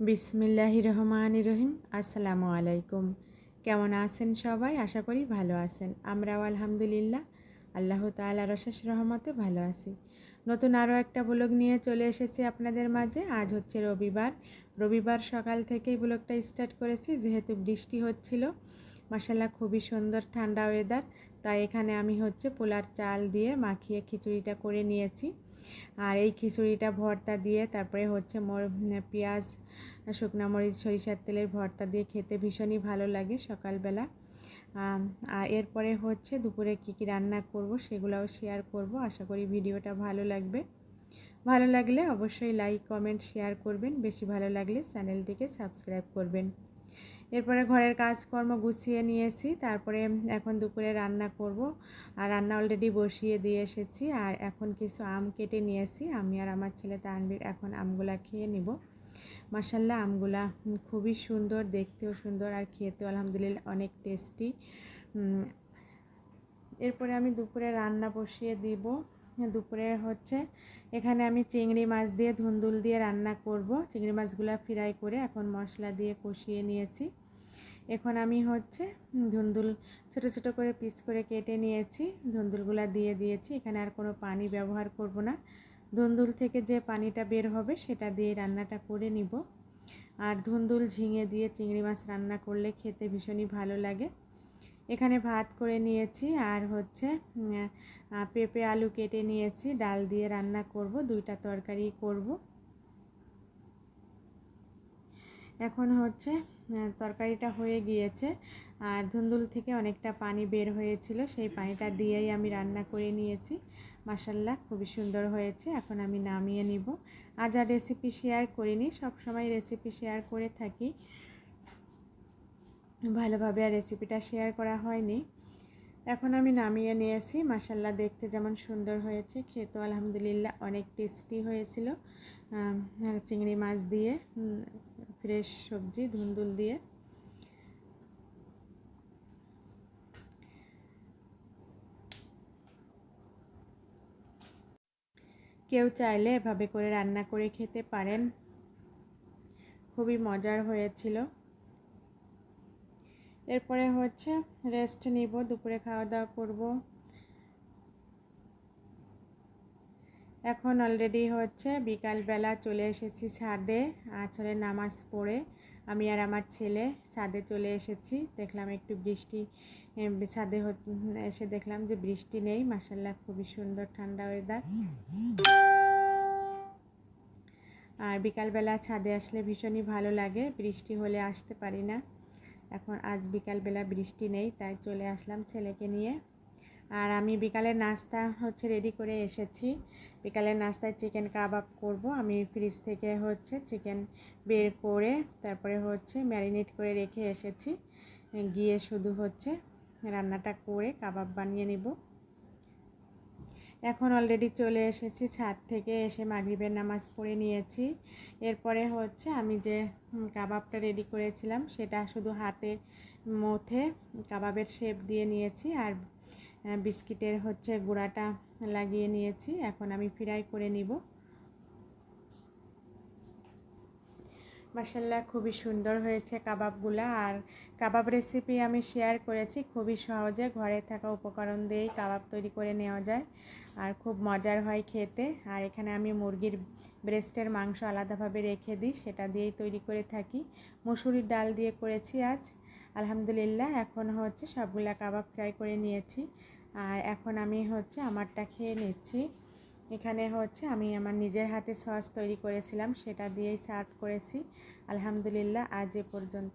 বিসমিল্লাহি রহমান রহিম। আসসালামু আলাইকুম। কেমন আছেন সবাই? আশা করি ভালো আছেন। আমরাও আলহামদুলিল্লাহ। আল্লাহ তাআলা রশেষ রহমতে ভালো আছি। নতুন আরও একটা ব্লগ নিয়ে চলে এসেছি আপনাদের মাঝে। আজ হচ্ছে রবিবার। রবিবার সকাল থেকেই ব্লগটা স্টার্ট করেছি। যেহেতু বৃষ্টি হচ্ছিল মাসাল্লাহ খুবই সুন্দর ঠান্ডা ওয়েদার তাই এখানে আমি হচ্ছে পোলার চাল দিয়ে মাখিয়ে খিচুড়িটা করে নিয়েছি। আর এই খিচুড়িটা ভর্তা দিয়ে, তারপরে হচ্ছে মোর পেঁয়াজ, শুকনা মরিচ, সরিষার তেলের ভর্তা দিয়ে খেতে ভীষণই ভালো লাগে সকালবেলা। আর এরপরে হচ্ছে দুপুরে কী কী রান্না করব সেগুলোও শেয়ার করব। আশা করি ভিডিওটা ভালো লাগবে। ভালো লাগলে অবশ্যই লাইক, কমেন্ট, শেয়ার করবেন। বেশি ভালো লাগলে চ্যানেলটিকে সাবস্ক্রাইব করবেন। এরপরে ঘরের কাজকর্ম গুছিয়ে নিয়েছি, তারপরে এখন দুপুরে রান্না করব। আর রান্না অলরেডি বসিয়ে দিয়ে এসেছি, আর এখন কিছু আম কেটে নিয়েছি। আমি আর আমার ছেলে তানবির এখন আমগুলা খেয়ে নিব। মাসাল্লাহ আমগুলা খুবই সুন্দর, দেখতেও সুন্দর আর খেতেও আলহামদুলিল্লাহ অনেক টেস্টি এরপরে আমি দুপুরে রান্না বসিয়ে দিব। দুপুরে হচ্ছে এখানে আমি চিংড়ি মাছ দিয়ে ধুন্দুল দিয়ে রান্না করব। চিংড়ি মাছগুলো ফ্রাই করে এখন মশলা দিয়ে কষিয়ে নিয়েছি। এখন আমি হচ্ছে ধুন্দুল ছোট ছোট করে পিস করে কেটে নিয়েছি। ধুন্দুলগুলা দিয়ে দিয়েছি। এখানে আর কোনো পানি ব্যবহার করব না। ধুন্দুল থেকে যে পানিটা বের হবে সেটা দিয়ে রান্নাটা করে নিব। আর ধুন্দুল ঝিঙে দিয়ে চিংড়ি মাছ রান্না করলে খেতে ভীষণই ভালো লাগে। এখানে ভাত করে নিয়েছি আর হচ্ছে পেঁপে আলু কেটে নিয়েছি। ডাল দিয়ে রান্না করব, দুইটা তরকারি করব। এখন হচ্ছে তরকারিটা হয়ে গিয়েছে। আর ধুন্দুল থেকে অনেকটা পানি বের হয়েছিল, সেই পানিটা দিয়েই আমি রান্না করে নিয়েছি। মাসাল্লাহ খুবই সুন্দর হয়েছে। এখন আমি নামিয়ে নিব। আজ আর রেসিপি শেয়ার করিনি সব সময় রেসিপি শেয়ার করে থাকি। ভালোভাবে আর রেসিপিটা শেয়ার করা হয়নি। এখন আমি নামিয়ে নিয়েছি। মাসাল্লাহ দেখতে যেমন সুন্দর হয়েছে। খেতেও আলহামদুলিল্লাহ অনেক টেস্টি হয়েছিল চিংড়ি মাছ দিয়ে। ফ্রেশ সবজি ধুন্দুল দিয়ে। কেউ চাইলে এভাবে করে রান্না করে খেতে পারেন। খুবই মজার হয়েছিল। এরপরে হচ্ছে রেস্ট নিব, দুপুরে খাওয়া দাওয়া করব। এখন অলরেডি হচ্ছে বিকালবেলা চলে এসেছি ছাদে আছরে নামাজ পড়ে। আমি আর আমার ছেলে ছাদে চলে এসেছি। দেখলাম একটু বৃষ্টি ছাদে এসে দেখলাম যে বৃষ্টি নেই। মাসাল্লাহ খুবই সুন্দর ঠান্ডা ওয়েদার আর বিকালবেলা ছাদে আসলে ভীষণই ভালো লাগে। বৃষ্টি হলে আসতে পারি না। এখন আজ বিকালবেলা বৃষ্টি নেই, তাই চলে আসলাম ছেলেকে নিয়ে। আর আমি বিকালের নাস্তা হচ্ছে রেডি করে এসেছি। বিকালের নাস্তায় চিকেন কাবাব করব। আমি ফ্রিজ থেকে হচ্ছে চিকেন বের করে তারপরে হচ্ছে ম্যারিনেট করে রেখে এসেছি। গিয়ে শুধু হচ্ছে রান্নাটা করে কাবাব বানিয়ে নিব। এখন অলরেডি চলে এসেছি ছাদ থেকে এসে মাগরিবের নামাজ পড়ে নিয়েছি। এরপরে হচ্ছে আমি যে কাবাবটা রেডি করেছিলাম, সেটা শুধু হাতে মথে কাবাবের শেপ দিয়ে নিয়েছি। আর বিস্কিটের হচ্ছে গুঁড়াটা লাগিয়ে নিয়েছি। এখন আমি ফ্রাই করে নিব। মাসাল্লাহ খুবই সুন্দর হয়েছে কাবাবগুলা। আর কাবাব রেসিপি আমি শেয়ার করেছি। খুবই সহজে ঘরে থাকা উপকরণ দিয়েই কাবাব তৈরি করে নেওয়া যায়। আর খুব মজার হয় খেতে। আর এখানে আমি মুরগির ব্রেস্টের মাংস আলাদাভাবে রেখে দিই। সেটা দিয়েই তৈরি করে থাকি। মুসুরির ডাল দিয়ে করেছি আজ। আলহামদুলিল্লাহ, এখন হচ্ছে সবগুলা কাবাব ফ্রাই করে নিয়েছি। আর এখন আমি হচ্ছে আমারটা খেয়ে নিচ্ছি। এখানে হচ্ছে আমি আমার নিজের হাতে সস তৈরি করেছিলাম, সেটা দিয়েই সার্ভ করেছি। আলহামদুলিল্লাহ, আজ এ পর্যন্ত।